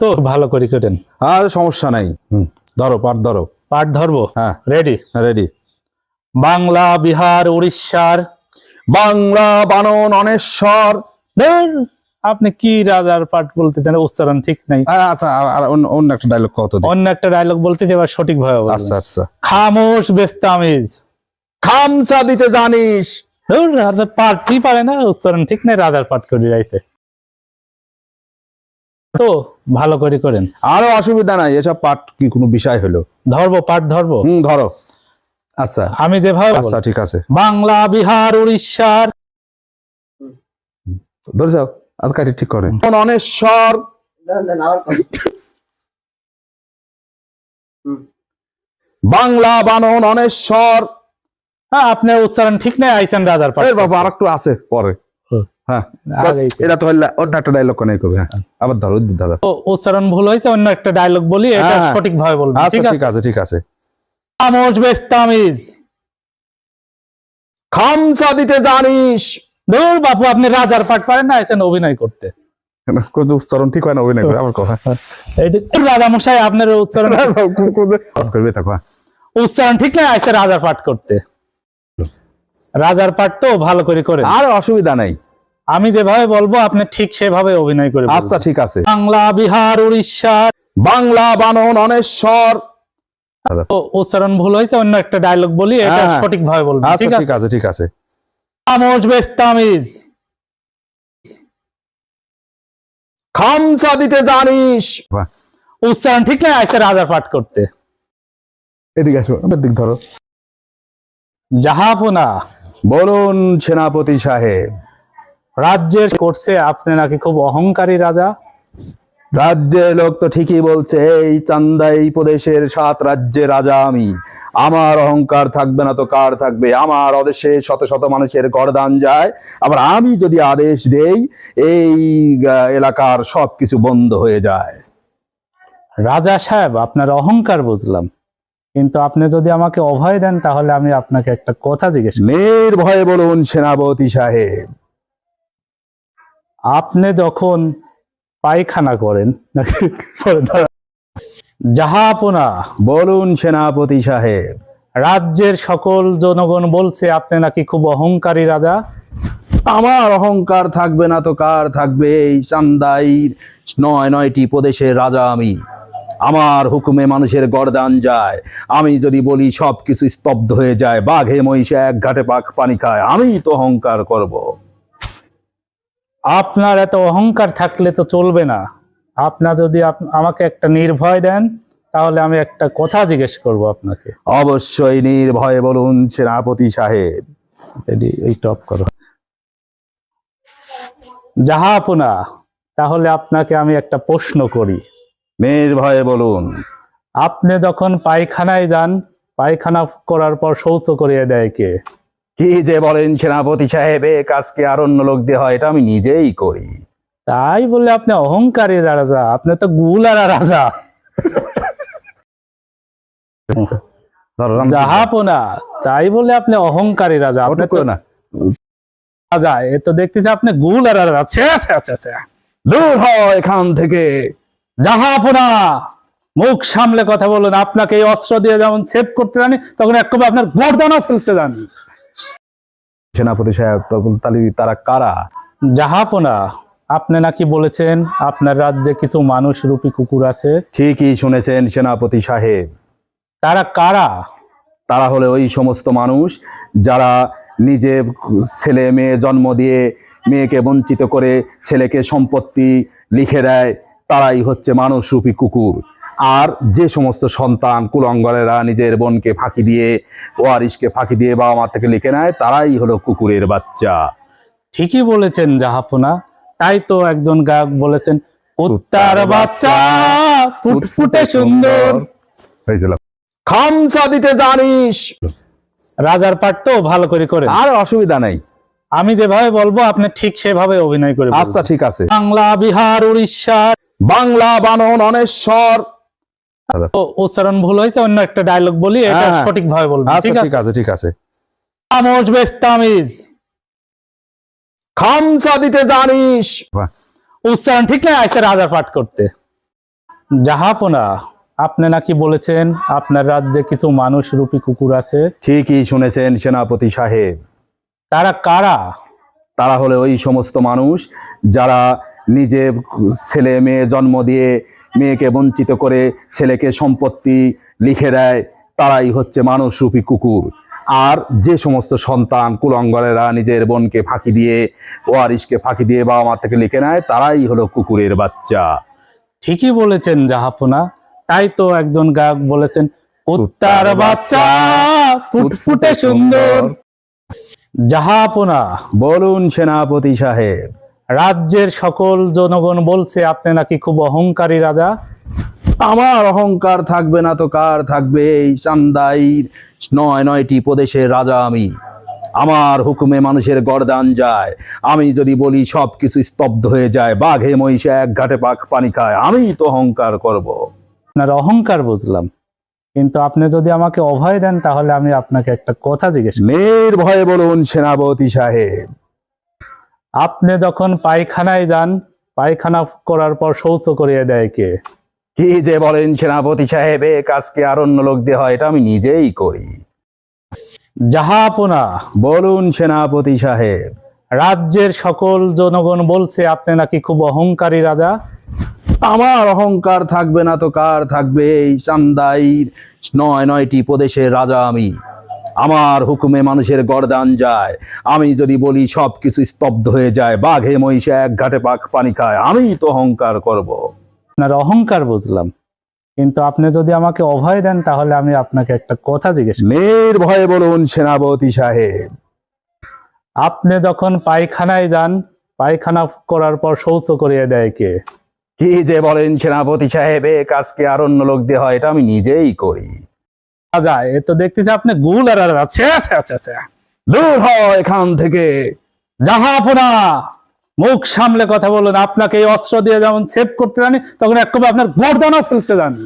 তো ভালো করে করেন আর সমস্যা নাই। হুম ধরো পাট ধরো। পাঠ ধরবো? হ্যাঁ। রেডি রেডি বাংলা বিহার উড়িষ্যার। বাংলা বানন অনেশ্বর। আপনি কি রাজার পাঠ বলতে চান? উচ্চারণ ঠিক নাই। আচ্ছা অন্য- একটা ডায়লগ কত অন্য একটা ডায়লগ বলতে এবার সঠিক ভাবে আচ্ছা আচ্ছা। খামোশ বেস্তামিজ। খামচা দিতে জানিস। রাজার পাঠই পারে না? উচ্চারণ ঠিক নাই রাজার পাঠ করি রাইতে তো ভালো করে করেন। আরও অসুবিধা নাই এসব পাঠ কি কোনো বিষয় হলো? ধরবো পাঠ ধরবো? হুম ধরো। আচ্ছা। আমি যেভাবে। আচ্ছা ঠিক আছে। বাংলা বিহার উড়িষ্যার ধরে যাও আজ কাটি ঠিক করে। কোন অনেশ্বর বাংলা বানন অনেশ্বর। হ্যাঁ আপনার উচ্চারণ ঠিক নাই আইসেন রাজার পাঠ। এই বাবা আর একটু আছে পরে। এটা তো হইলে অন্য একটা ডায়লগ কোনে হ্যাঁ আবার ধরো ধরো। উচ্চারণ ভুল হয়েছে অন্য একটা ডায়লগ বলি এটা হ্যাঁ। সঠিক ভাবে বলব আচ্ছা ঠিক ঠিক আছে? আছে ঠিক আছে। খামোশ বেস্তামিজ খামচা দিতে জানিস। ধুর বাপু আপনি রাজার পাঠ পারেন না আইসেন অভিনয় করতে। উচ্চারণ ঠিক হয় না অভিনয় করে আবার কথা এইটা রাজা মশাই আপনার উচ্চারণ করবে হ্যাঁ। উচ্চারণ ঠিক না আইসে রাজার পাঠ করতে। রাজার পাঠ তো ভালো করে করে আর অসুবিধা নাই। আমি যেভাবে বলব আপনি ঠিক সেভাবে অভিনয় করে আচ্ছা ঠিক আছে। বাংলা বিহার উড়িষ্যা। বাংলা বানন অনেশ্বর। উচ্চারণ ভুল হয়েছে অন্য একটা ডায়লগ বলি এটা হ্যাঁ। সঠিক ভাবে বলব আচ্ছা ঠিক ঠিক আছে ঠিক আছে। বেস্তামিজ। খামচা দিতে জানিস। উচ্চারণ ঠিক নাই আইসে রাজার পাঠ করতে। এদিকে আসো দিক ধরো। জাহাপনা। বলুন সেনাপতি সাহেব। রাজ্যের করছে আপনি নাকি খুব অহংকারী রাজা? রাজ্যের লোক তো ঠিকই বলছে এই চান্দাই প্রদেশের সাত রাজ্যের রাজা আমি। আমার অহংকার থাকবে না তো কার থাকবে? আমার অদেশে শত শত মানুষের গরদান যায়। আবার আমি যদি আদেশ দেই এই এলাকার সবকিছু বন্ধ হয়ে যায়। রাজা সাহেব আপনার অহংকার বুঝলাম। কিন্তু আপনি যদি আমাকে অভয় দেন তাহলে আমি আপনাকে একটা কথা জিজ্ঞেস। নির্ভয়ে বলুন সেনাপতি সাহেব আপনি যখন পায়খানা করেন, নাকি জাহাপনা বলুন সেনাপতি সাহেব, রাজ্যের সকল জনগণ বলছে, আপনি নাকি খুব অহংকারী রাজা? আমার অহংকার থাকবে না তো কার থাকবে? এই চান্দাইর নয় নয়টি প্রদেশের রাজা আমি। আমার হুকুমে মানুষের গরদান যায়। আমি যদি বলি সব কিছু স্তব্ধ হয়ে যায়, বাঘে, মহিষে এক ঘাটে পাক পানি খায়, আমি তো অহংকার করব। আপনার এত অহংকার থাকলে তো চলবে না। আপনার যদি আমাকে একটা নির্ভয় দেন তাহলে আমি একটা কথা জিজ্ঞেস করব আপনাকে। অবশ্যই নির্ভয়ে বলুন সেনাপতি সাহেব। এই টপ করো। জাহাপনা তাহলে আপনাকে আমি একটা প্রশ্ন করি। নির্ভয়ে বলুন। আপনি যখন পায়খানায় যান পায়খানা করার পর শৌচ করিয়ে দেয় কে? কি যে বলেন সেনাপতি সাহেব এ কাজকে আর অন্য লোক দিয়ে হয়? এটা আমি নিজেই করি। তাই বলে আপনি অহংকারী রাজা আপনি তো গুলারা রাজা। জাহাপনা তাই বলে আপনি অহংকারী রাজা আপনি না। রাজা এ তো দেখতেছি আপনি গুলারা রাজা। দূর হয় এখান থেকে। জাহাপনা মুখ সামলে কথা বলুন। আপনাকে এই অস্ত্র দিয়ে যেমন সেভ করতে জানি তখন এক কবে আপনার গর্দানও ফেলতে জানি। সেনাপতি সাহেব তখন তাহলে তারা কারা? জাহাপনা আপনি নাকি বলেছেন আপনার রাজ্যে কিছু মানুষ রূপী কুকুর আছে? ঠিকই শুনেছেন সেনাপতি সাহেব। তারা কারা? তারা হলে ওই সমস্ত মানুষ যারা নিজে ছেলে মেয়ে জন্ম দিয়ে মেয়েকে বঞ্চিত করে ছেলেকে সম্পত্তি লিখে দেয় তারাই হচ্ছে মানুষরূপী কুকুর। আর যে সমস্ত সন্তান কুলঙ্গরেরা নিজের বোনকে ফাঁকি দিয়ে ওয়ারিশকে ফাঁকি দিয়ে বাবা মা থেকে লিখে নেয় তারাই হলো কুকুরের বাচ্চা। ঠিকই বলেছেন জাহাপনা তাই তো একজন গায়ক বলেছেন কুত্তার বাচ্চা ফুটফুটে সুন্দর। হয়েছিল খামচা দিতে জানিস। রাজার পাঠ তো ভালো করে করে আর অসুবিধা নাই। আমি যেভাবে বলব আপনি ঠিক সেভাবে অভিনয় করে আচ্ছা ঠিক আছে। বাংলা বিহার উড়িষ্যা। বাংলা বানন অনেশ্বর। উচ্চারণ ভুল হয়েছে অন্য একটা ডায়লগ বলি এটা হ্যাঁ। সঠিক ভাবে বলব আচ্ছা ঠিক আছে? ঠিক আছে। বেস্তামিজ। খামচা দিতে জানিস। উচ্চারণ ঠিক আইসে রাজার পাঠ করতে। জাহাপনা আপনি নাকি বলেছেন আপনার রাজ্যে কিছু মানুষ রূপী কুকুর আছে? ঠিকই শুনেছেন সেনাপতি সাহেব। তারা কারা? তারা হলে ওই সমস্ত মানুষ যারা নিজে ছেলে মেয়ে জন্ম দিয়ে মেয়েকে বঞ্চিত করে ছেলেকে সম্পত্তি লিখে দেয় তারাই হচ্ছে মানুষরূপী কুকুর। আর যে সমস্ত সন্তান কুলঙ্গরেরা নিজের বোনকে ফাঁকি দিয়ে ওয়ারিশকে ফাঁকি দিয়ে বাবা মা থেকে লিখে নেয় তারাই হলো কুকুরের বাচ্চা। ঠিকই বলেছেন জাহাপনা তাই তো একজন গায়ক বলেছেন কুত্তার বাচ্চা ফুটফুটে সুন্দর। জাহাপনা। বলুন সেনাপতি সাহেব। রাজ্যের সকল জনগণ বলছে আপনি নাকি খুব অহংকারী রাজা? আমার অহংকার থাকবে না তো কার থাকবে? এই চান্দাইর নয় নয়টি প্রদেশের রাজা আমি। আমার হুকুমে মানুষের গরদান যায়। আমি যদি বলি সব কিছু স্তব্ধ হয়ে যায় বাঘে মহিষে এক ঘাটে পাক পানি খায় আমি তো অহংকার করব। আপনার অহংকার বুঝলাম কিন্তু আপনি যদি আমাকে অভয় দেন তাহলে আমি আপনাকে একটা কথা জিজ্ঞেস মেয়ের ভয়ে বলুন সেনাপতি সাহেব আপনি যখন পায়খানায় যান পায়খানা করার পর শৌচ করিয়ে দেয় কে? কি যে বলেন সেনাপতি সাহেব এ কাজকে আর অন্য লোক দিয়ে হয়? এটা আমি নিজেই করি। জাহাপনা বলুন সেনাপতি সাহেব। রাজ্যের সকল জনগণ বলছে আপনি নাকি খুব অহংকারী রাজা? আমার অহংকার থাকবে না তো কার থাকবে? এই চান্দাই নয় নয়টি প্রদেশের রাজা আমি। আমার হুকুমে মানুষের গরদান যায়। আমি যদি বলি সব কিছু স্তব্ধ হয়ে যায় বাঘে মহিষে এক ঘাটে পাক পানি খায় আমি তো অহংকার করব। আপনার অহংকার বুঝলাম। কিন্তু আপনি যদি আমাকে অভয় দেন তাহলে আমি আপনাকে একটা কথা জিজ্ঞেস মেয়ের ভয়ে বলুন সেনাপতি সাহেব। আপনি যখন পায়খানায় যান পায়খানা করার পর শৌচ করিয়ে দেয় কে? কি যে বলেন সেনাপতি সাহেব এ কাজকে আর অন্য লোক দিয়ে হয় এটা আমি নিজেই করি। রাজা এ তো দেখতেছি আপনি গুল আর আছে আছে আছে আছে। দূর হয় এখান থেকে। জাহাপনা মুখ সামলে কথা বলুন। আপনাকে এই অস্ত্র দিয়ে যেমন সেভ করতে জানি, তখন এক কবে আপনার গর্দানও ফেলতে জানি।